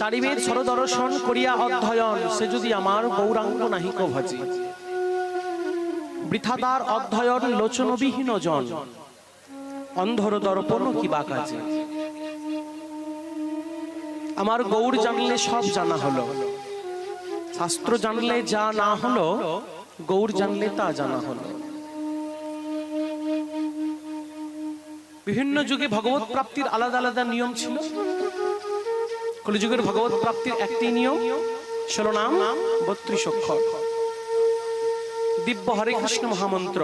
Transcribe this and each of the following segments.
চারিবেদ সরদর্শন করিয়া অধ্যয়ন, সে যদি আমার গৌরাঙ্গ নাহিক ভজে। বৃথাদার অধ্যয়ন লোচনবিহীন জন অন্ধর দর্পণ কি বা কাজে? আমার গৌর জানলে সব জানা হলো, শাস্ত্র জানলে যা না হলো, গৌর জানলে তা জানা হলো। বিভিন্ন যুগে ভগবত প্রাপ্তির আলাদা আলাদা নিয়ম ছিল। কলিযুগের ভগবত প্রাপ্তির একটি নিয়ম, ষোলো নাম, বত্রিশ অক্ষর। দিব্য হরে কৃষ্ণ মহামন্ত্র।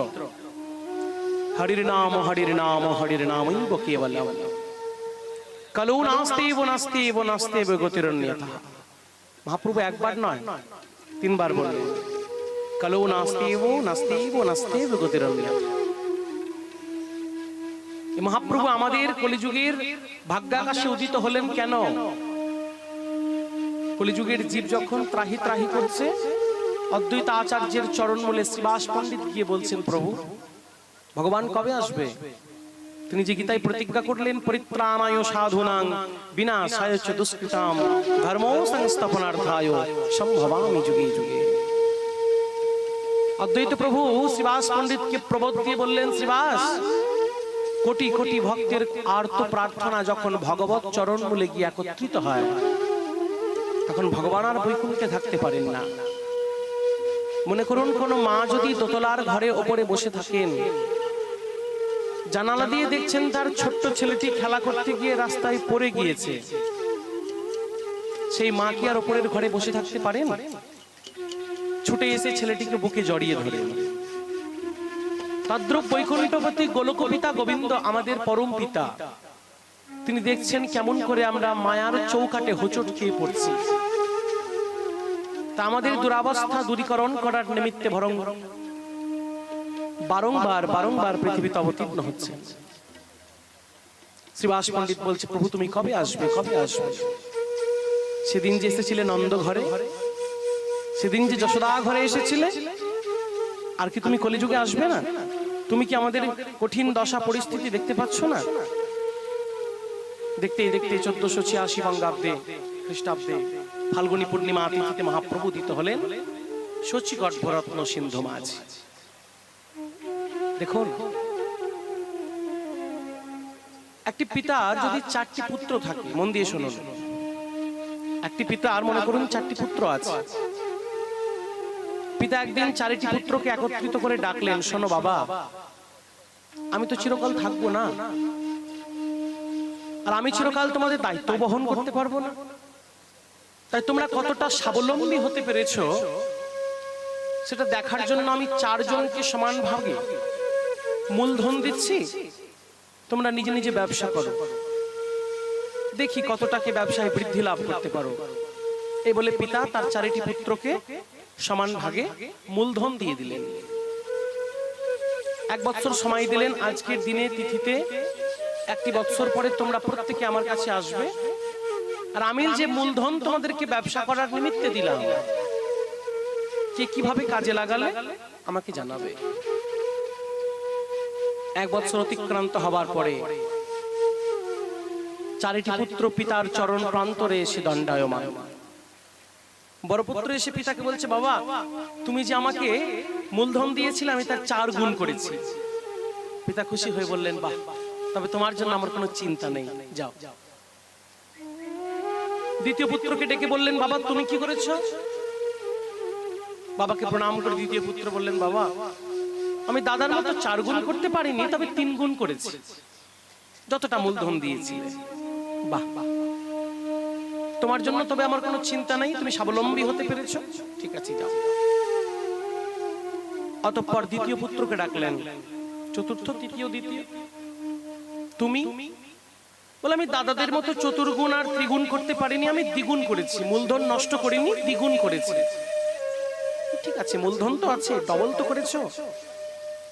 হরির নাম হরির নাম, হরির নামৈব কেবলম কলৌ নাস্তেব নাস্তেব নাস্তেব গতিরন্যথা মহাপ্রভু একবার নয়, তিনবার বললেন, কলৌ নাস্তেব নাস্তেব নাস্তেব গতিরন্যথা এই মহাপ্রভু আমাদের কলিযুগের ভাগ্যাকাশে উদিত হলেন কেন? কলিযুগের জীব যখন ত্রাহি ত্রাহি করছে, অদ্বৈত আচার্যের চরণ বলে শ্রীবাস পণ্ডিত গিয়ে বলছেন, প্রভু, ভগবান কবে আসবে? তিনি যে গীতায় প্রতিজ্ঞা করলেন, পরিত্রাণায় সাধুনাং বিনা সায়চ দুষ্কৃতাম, ধর্ম সংস্থাপনার্থায় সম্ভবামি যুগে যুগে। অদ্বৈত প্রভু শ্রীবাস পণ্ডিতকে প্রবোধ দিয়ে বললেন, শ্রীবাস, কোটি কোটি ভক্তের আর্ত প্রার্থনা যখন ভগবত চরণ মূলে গিয়ে একত্রিত হয় তখন ভগবান আর বৈকুণ্ঠে থাকতে পারেন না। মনে করুন, কোন মা যদি দোতলার ঘরে ওপরে বসে থাকেন, জানালা দিয়ে দেখছেন তার ছোট্ট ছেলেটি খেলা করতে গিয়ে রাস্তায় পড়ে গিয়েছে। সেই মা কি আর ওপরের ঘরে বসে থাকতে পারেন? ছুটে এসে ছেলেটিকে বুকে জড়িয়ে ধরেন। তদ্রুপ বৈকুণ্ঠপতি গোলকবিতা গোবিন্দ আমাদের পরম পিতা। তিনি দেখছেন কেমন করে আমরা মায়ার চৌকাটে হোঁচট খেয়ে পড়ছি। তা আমাদের দুরাবস্থা দূরীকরণ করার নিমিত্তে বরং বারংবার বারংবার পৃথিবীতে অবতীর্ণ হচ্ছে। শ্রীবাস পণ্ডিত বলছে, প্রভু, তুমি কবে আসবে? কবে আসবে? সেদিন যে এসেছিলে নন্দ ঘরে, সেদিন যে যশোদা ঘরে এসেছিলে, আর কি তুমি কলিযুগে আসবে না? তুমি কি আমাদের কঠিন দশা পরিস্থিতি দেখতে পাচ্ছ না? দেখতে দেখতে চোদ্দশো ছিয়াশি বঙ্গাব্দে খ্রিস্টাব্দে ফাল্গুনী পূর্ণিমা তিথিতে মহাপ্রভু দিত হলেন শচী গর্ভরত্ন সিন্ধু মাঝ। দেখুন, একটি পিতা যদি চারটি পুত্র থাকে, মন দিয়ে শুনুন। একটি পিতা, আর মনে করুন চারটি পুত্র আছে। পিতা একদিন চারিটি পুত্রকে একত্রিত করে ডাকলেন, শোনো বাবা, আমি তো চিরকাল থাকব না। আর আমি চিরকাল তোমাদের দায়িত্ব বহন করতে পারব না। তাই তোমরা কতটা স্বাবলম্বী হতে পেরেছ, সেটা দেখার জন্য আমি চারজনকে সমান ভাগে মূলধন দিচ্ছি। তোমরা নিজে নিজে ব্যবসা করো। দেখি কতটাকে ব্যবসায় বৃদ্ধি লাভ করতে পারো। এই বলে পিতা তার চারিটি পুত্রকে সমান ভাগে মূলধন দিয়ে দিলেন। এক বছর সময় দিলেন, আজকের দিনে তিথিতে একটি বছর পরে তোমরা প্রত্যেকে আমার কাছে আসবে। আর আমি যে মূলধন তোমাদেরকে ব্যবসা করার নিমিত্তে দিলাম, কে কীভাবে কাজে লাগালে আমাকে জানাবে। এক বছর অতিক্রান্ত হবার পরে চারিটি পুত্র পিতার চরণ প্রান্তরে এসে দণ্ডায়মান। বড় পুত্র এসে পিতাকে বলছে, বাবা, তুমি যে আমাকে মূলধন দিয়েছিলে, আমি তার চার গুণ করেছি। পিতা খুশি হয়ে বললেন, বাহ তবে তোমার জন্য আমার কোনো চিন্তা নেই। যাও। দ্বিতীয় পুত্রকে ডেকে বললেন, বাবা, তুমি কি করেছ? বাবাকে প্রণাম করে দ্বিতীয় পুত্র বললেন, বাবা, আমি দাদার মতো চার গুণ করতে পারিনি, তবে তিন গুণ করেছি। যতটা মূলধন দিয়েছি। বাহ বাহ। তোমার জন্য তবে আমার কোনো চিন্তা নাই, তুমি স্বাবলম্বী হতে পেরেছ। ঠিক আছে, যাও। অতঃপর দ্বিতীয় পুত্রকে ডাকলেন, চতুর্থ, তৃতীয়, দ্বিতীয়? তুমি? বলে আমি দাদাদের মতো চতুর্গুণ আর ত্রিগুণ করতে পারিনি, আমি দ্বিগুণ করেছি। মূলধন নষ্ট করিনি, দ্বিগুণ করেছি। ঠিক আছে, মূলধন তো আছে, ডবল তো করেছ।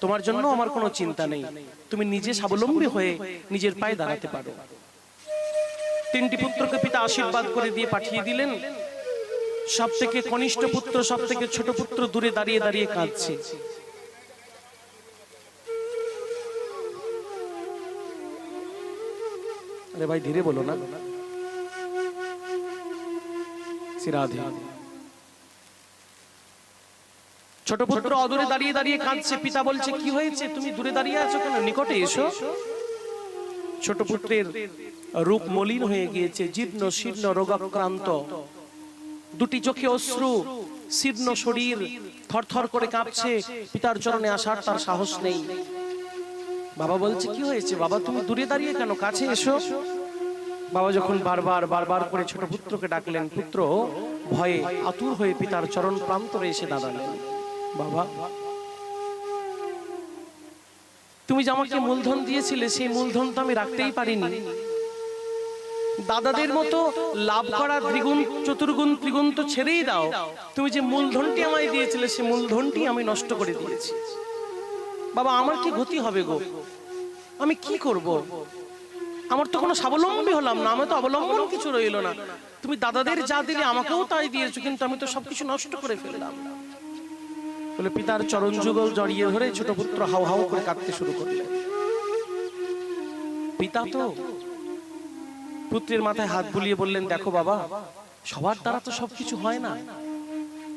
তোমার জন্য আমার কোনো চিন্তা নেই। তুমি নিজে স্বাবলম্বী হয়ে নিজের পায়ে দাঁড়াতে পারো। তিনটি পুত্রকে পিতা আশীর্বাদ করে দিয়ে পাঠিয়ে দিলেন। সব থেকে কনিষ্ঠ পুত্র সব থেকে ছোট পুত্র দূরে দাঁড়িয়ে দাঁড়িয়ে কাঁদছে। আরে ভাই ধীরে বলো না। রাধে। ছোট পুত্র অদূরে দাঁড়িয়ে দাঁড়িয়ে কাঁদছে পিতা বলছে কি হয়েছে? তুমি দূরে দাঁড়িয়ে আছো কেন? নিকটে এসো। ছোট পুত্রের রূপ মলিন হয়ে গিয়েছে জীর্ণ শীর্ণ রোগাক্রান্ত। দুটি চোখে অশ্রু শীর্ণ শরীর থরথর করে কাঁপছে। পিতার চরণে আসার তার সাহস নেই। বাবা বলছে, কি হয়েছে? বাবা, তুমি দূরে দাঁড়িয়ে কেন? কাছে এসো। বাবা যখন বারবার বারবার করে ছোট পুত্রকে ডাকলেন, পুত্র, ভয়ে আতুর হয়ে পিতার চরণ প্রান্তরে এসে দাঁড়ালেন বাবা, তুমি যে আমাকে মূলধন দিয়েছিলে, সেই মূলধন তো আমি রাখতেই পারিনি। দাদাদের মতো লাভ করা দ্বিগুণ, চতুর্গুণ, ত্রিগুণ তো ছেড়েই দাও। তুমি যে মূলধনটি আমায় দিয়েছিলে সেই মূলধনটি আমি নষ্ট করে দিয়েছি। বাবা, আমার কি গতি হবে গো? আমি কি করব? আমার তো কোনো স্বাবলম্বী হলাম না, আমার তো অবলম্বন কিছু রইল না। তুমি দাদাদের যা দিলে আমাকেও তাই দিয়েছ, কিন্তু আমি তো সবকিছু নষ্ট করে ফেললাম। বলে পিতার চরণ যুগল জড়িয়ে ধরে ছোট পুত্র হাউ হাউ করে কাঁদতে শুরু করলেন পিতা তো পুত্রের মাথায় হাত বুলিয়ে বললেন, দেখো বাবা, সবার দ্বারা তো সবকিছু হয় না।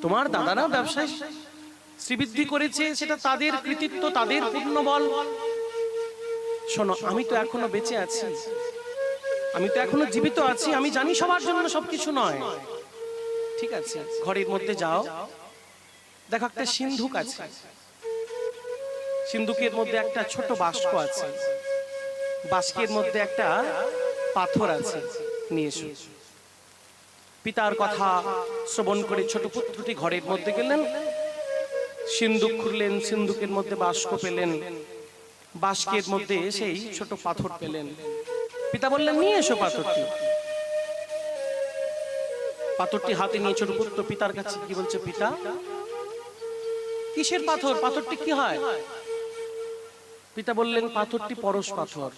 তোমার দাদারা ব্যবসায় শ্রীবৃদ্ধি করেছে, সেটা তাদের কৃতিত্ব, তাদের পূর্ণ বল শোনো, আমি তো এখনও বেঁচে আছি। আমি তো এখনও জীবিত আছি, আমি জানি সবার জন্য সবকিছু নয়। ঠিক আছে ঘরের মধ্যে যাও। দেখো একটা সিন্ধুক আছে। সিন্ধুকের মধ্যে একটা ছোট বাস্ক আছে। বাস্কের মধ্যে একটা পাথর আছে। নিয়ে এসো। পিতার কথা শ্রবণ করে ছোট পুত্রটি ঘরের মধ্যে গেলেন। সিন্ধুক খুললেন, সিন্ধুকের মধ্যে বাস্ক পেলেন। বাস্কের মধ্যে সেই ছোট পাথর পেলেন। পিতা বললেন নিয়ে এসো পাথরটি। পাথরটি হাতে নিয়ে ছোট পুত্র পিতার কাছে কি বলছে পিতা কিসের পাথর? পাথরটি কি হয়? পিতা বললেন পাথরটি পরশ পাথর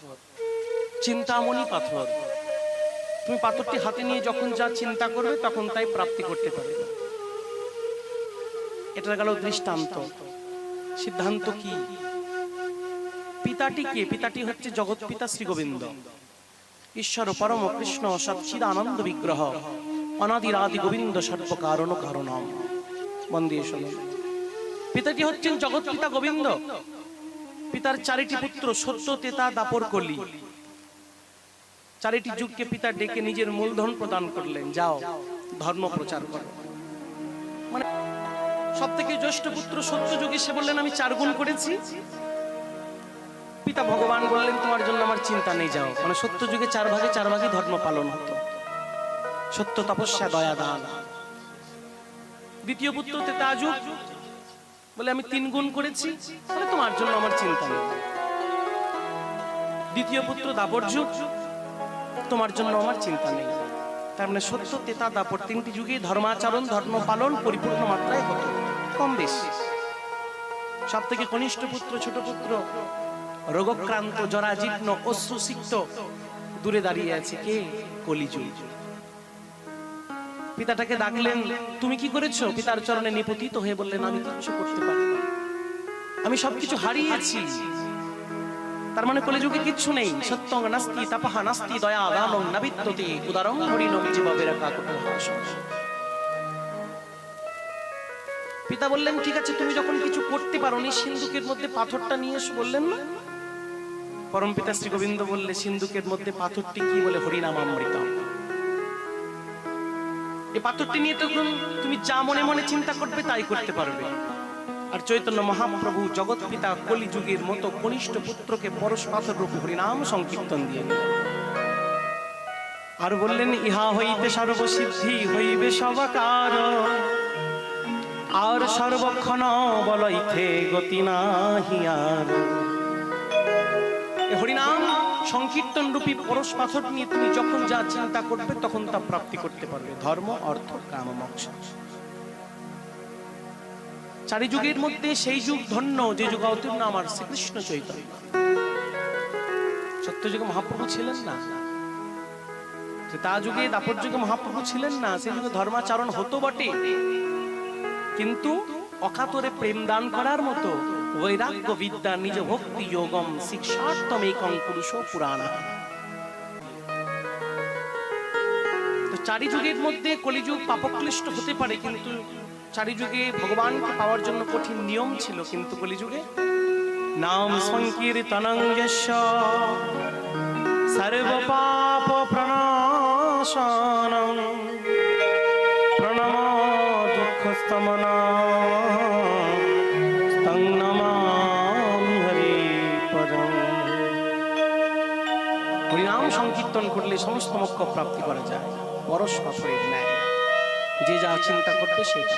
চিন্তামণি পাথর। তুমি পাথরটি হাতে নিয়ে যখন যা চিন্তা করবে তখন তাই প্রাপ্তি করতে পারবে এটা গেল দৃষ্টান্ত। সিদ্ধান্ত কি? পিতাটি কে পিতাটি হচ্ছে জগৎ পিতা শ্রী গোবিন্দ ঈশ্বর পরম কৃষ্ণ সচ্চিদ আনন্দ বিগ্রহ অনাদির আদি গোবিন্দ সর্ব কারণ কারণম। মন শুনুন। পিতাটি হচ্ছেন জগৎ পিতা গোবিন্দ। পিতার চারিটি পুত্র সত্য, তেতা, দাপর কলি। চারিটি যুগকে পিতা ডেকে নিজের মূলধন প্রদান করলেন। যাও, ধর্ম প্রচার করো। মানে সব থেকে জ্যেষ্ঠ পুত্র সত্য যুগে সে বললেন, আমি চার গুণ করেছি। পিতা ভগবান বললেন, তোমার জন্য আমার চিন্তা নেই, যাও। মানে সত্য যুগে চার ভাগে চার ভাগে ধর্ম পালন হতো। সত্য, তপস্যা, দয়া, দান। দ্বিতীয় পুত্র বলে, আমি তিন গুণ করেছি, তাহলে তোমার জন্য আমার চিন্তা নেই। দ্বিতীয় পুত্র দাপর যুগ তোমার জন্য আমার চিন্তা নেই। তার মানে সত্য, তেতা, দাপর তিনটি যুগে ধর্মাচরণ, ধর্ম পালন পরিপূর্ণ মাত্রায় হতো, কম বেশি। সব থেকে কনিষ্ঠ পুত্র, ছোট পুত্র রোগক্রান্ত, জরাজীর্ণ, অশ্রুসিক্ত, দূরে দাঁড়িয়ে আছে কে? কলিযুগ। পিতাটাকে ডাকলেন, তুমি কি করেছ? পিতার চরণে নিপতিত হয়ে বললেন, আমি কিচ্ছু করতে পারি আমি সবকিছু হারিয়েছি। তার মানে কলিযুগে কিচ্ছু নেই। সত্যং নাস্তি, তাপহা নাস্তি, দয়া, দানং নাবিদ্যতে উদারং, হরিণং জীববের কাকুটহাস পিতা বললেন, ঠিক আছে, তুমি যখন কিছু করতে পারো নি সিন্ধুকের মধ্যে পাথরটা নিয়ে এসো, বললেন না? পরম পিতা শ্রী গোবিন্দ বললে, সিন্ধুকের মধ্যে পাথরটি কি বলে হরিনাম অমৃত এই পাথরটি নিয়ে তখন তুমি যা মনে মনে চিন্তা করবে তাই করতে পারবে। আর চৈতন্য মহাপ্রভু জগৎ পিতা কলিযুগের মতো কনিষ্ঠ পুত্রকে পরশ পাথর রূপে হরিনাম সংকীর্তন দিয়ে আর বললেন, ইহা হইতে সর্বসিদ্ধি হইবে সবাকার। আর সর্বক্ষণ বলইতে গতি নাহি আর। এ হরিনাম, সংকীর্তন রূপী পরশ পাথর নিয়ে তুমি যখন যা চিন্তা করবে তখন তা প্রাপ্তি করতে পারবে। ধর্ম, অর্থ, কাম, মোক্ষ। চারি যুগের মধ্যে সেই যুগ ধন্য, যে যুগ অতীর্ণ আমার শ্রীকৃষ্ণ চৈতন্য। সত্য যুগে মহাপ্রভু ছিলেন না। তা যুগে দাপর যুগে মহাপ্রভু ছিলেন না, সেই যুগে ধর্মাচরণ হতো বটে। কিন্তু অকাতরে প্রেম দান করার মতো বিদ্যা নিজ ভক্তি যোগম শিক্ষার্থম একং পুরুষ পুরাণ তো চারি যুগের মধ্যে কলিযুগ পাপক্লিষ্ট হতে পারে, কিন্তু চারি যুগে ভগবানকে পাওয়ার জন্য কঠিন নিয়ম ছিল কিন্তু কলিযুগে। নাম সংকীর্তনং সর্ব পাপ প্রণাশনম প্রণম দুঃখ স্তমনা সংকীর্তন করলে সমস্ত মক্ষ প্রাপ্তি করা যায় পাথরের ন্যায় যে যা চিন্তা করবে সেটা।